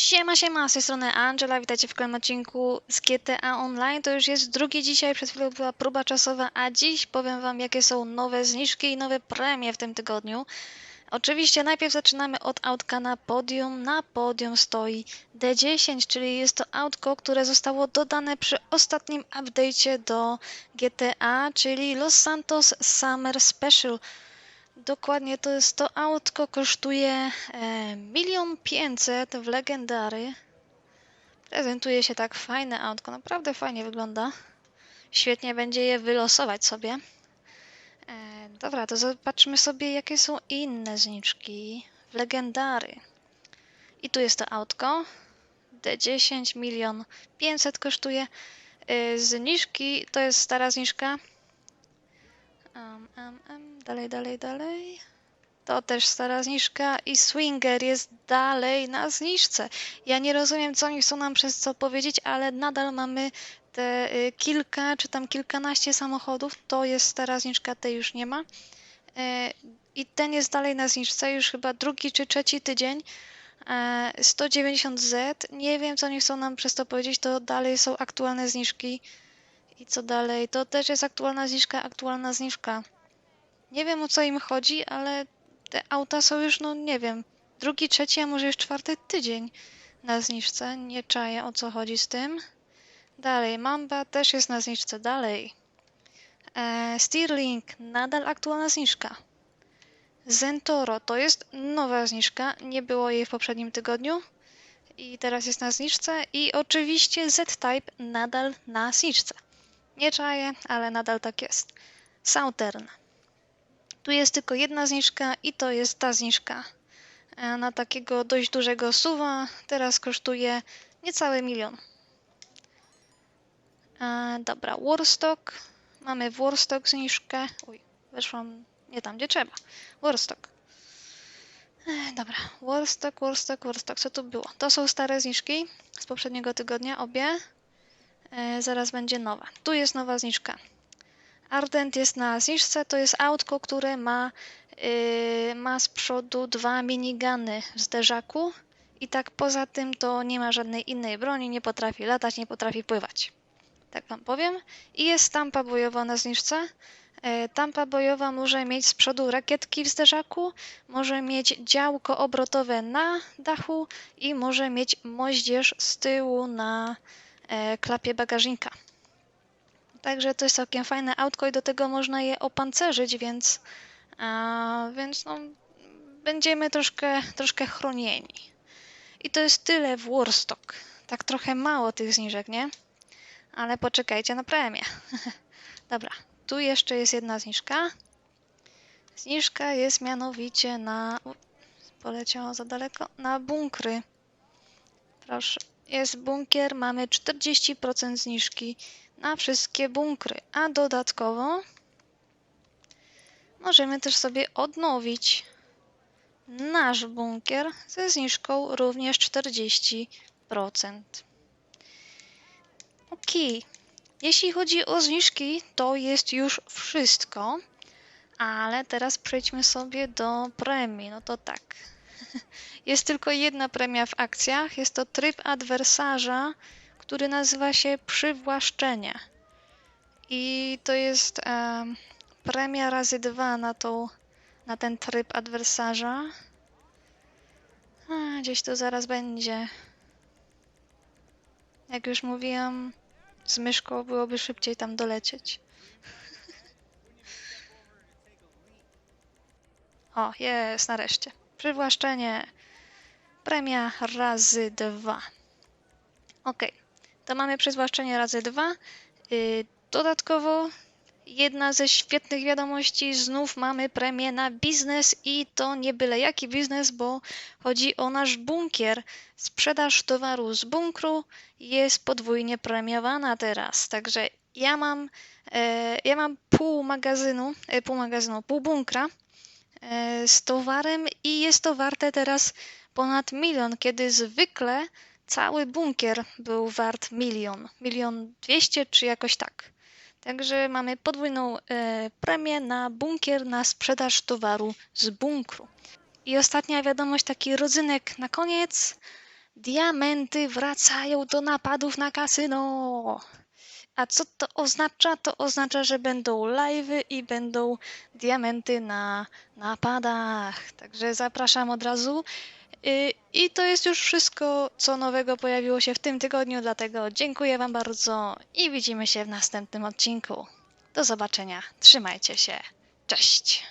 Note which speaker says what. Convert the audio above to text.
Speaker 1: Siema, siema, z tej strony Angela, witajcie w kolejnym odcinku z GTA Online. To już jest drugi dzisiaj, przed chwilą była próba czasowa, a dziś powiem wam jakie są nowe zniżki i nowe premie w tym tygodniu. Oczywiście najpierw zaczynamy od autka na podium. Na podium stoi D10, czyli jest to autko, które zostało dodane przy ostatnim update'cie do GTA, czyli Los Santos Summer Special. Dokładnie to jest to autko, kosztuje e, milion pięćset w legendary. Prezentuje się tak fajne autko, naprawdę fajnie wygląda. Świetnie będzie je wylosować sobie. E, dobra, to zobaczmy sobie jakie są inne zniczki w legendary. I tu jest to autko. D10 milion 500 kosztuje. E, zniżki to jest stara zniżka. Um, um, um, dalej, dalej, dalej. To też stara zniżka i Swinger jest dalej na zniżce. Ja nie rozumiem, co oni chcą nam przez co powiedzieć, ale nadal mamy te y, kilka, czy tam kilkanaście samochodów. To jest stara zniżka, tej już nie ma. Y, I ten jest dalej na zniżce, już chyba drugi czy trzeci tydzień. Y, 190Z. Nie wiem, co oni chcą nam przez to powiedzieć, to dalej są aktualne zniżki. I co dalej? To też jest aktualna zniżka, aktualna zniżka. Nie wiem o co im chodzi, ale te auta są już, no nie wiem, drugi, trzeci, a może już czwarty tydzień na zniżce. Nie czaję o co chodzi z tym. Dalej, Mamba też jest na zniżce, dalej. E, Stirling, nadal aktualna zniżka. Zentoro to jest nowa zniżka, nie było jej w poprzednim tygodniu i teraz jest na zniżce. I oczywiście Z-Type nadal na zniżce. Nie czaję, ale nadal tak jest. Southern. Tu jest tylko jedna zniżka i to jest ta zniżka. E, Na takiego dość dużego suwa teraz kosztuje niecały milion. E, dobra, Warstock. Mamy w Warstock zniżkę. Uj, weszłam nie tam, gdzie trzeba. Warstock. E, dobra, Warstock, Warstock, Warstock. Co tu było? To są stare zniżki z poprzedniego tygodnia, obie. E, zaraz będzie nowa. Tu jest nowa zniżka. Ardent jest na zniżce, to jest autko, które ma, yy, ma z przodu dwa minigany w zderzaku i tak poza tym to nie ma żadnej innej broni, nie potrafi latać, nie potrafi pływać. Tak wam powiem. I jest tampa bojowa na zniżce. E, Tampa bojowa może mieć z przodu rakietki w zderzaku, może mieć działko obrotowe na dachu i może mieć moździerz z tyłu na klapie bagażnika. Także to jest całkiem fajne autko i do tego można je opancerzyć, więc, a, więc no, będziemy troszkę, troszkę chronieni. I to jest tyle w Warstock. Tak trochę mało tych zniżek, nie? Ale poczekajcie na premię. Dobra, tu jeszcze jest jedna zniżka. Zniżka jest mianowicie na... Poleciało za daleko. Na bunkry. Proszę. Jest bunkier, mamy 40% zniżki na wszystkie bunkry, a dodatkowo możemy też sobie odnowić nasz bunkier ze zniżką również 40%. Ok, jeśli chodzi o zniżki, to jest już wszystko, ale teraz przejdźmy sobie do premii. No to tak. Jest tylko jedna premia w akcjach, jest to tryb adwersarza który nazywa się Przywłaszczenie. I to jest e, premia razy dwa na, tą, na ten tryb adwersarza. A, gdzieś to zaraz będzie. Jak już mówiłam, z myszką byłoby szybciej tam dolecieć. O, jest, nareszcie. Przywłaszczenie. Premia razy dwa. Okej. Okay to mamy przezwłaszczenie razy dwa. Y, dodatkowo jedna ze świetnych wiadomości, znów mamy premię na biznes i to nie byle jaki biznes, bo chodzi o nasz bunkier. Sprzedaż towaru z bunkru jest podwójnie premiowana teraz, także ja mam, e, ja mam pół magazynu, e, pół magazynu, pół bunkra z towarem i jest to warte teraz ponad milion, kiedy zwykle cały bunkier był wart milion, milion dwieście czy jakoś tak. Także mamy podwójną e, premię na bunkier na sprzedaż towaru z bunkru. I ostatnia wiadomość, taki rodzynek na koniec. Diamenty wracają do napadów na kasyno. A co to oznacza? To oznacza, że będą live'y i będą diamenty na napadach. Także zapraszam od razu. Y, I to jest już wszystko, co nowego pojawiło się w tym tygodniu, dlatego dziękuję Wam bardzo i widzimy się w następnym odcinku. Do zobaczenia. Trzymajcie się. Cześć.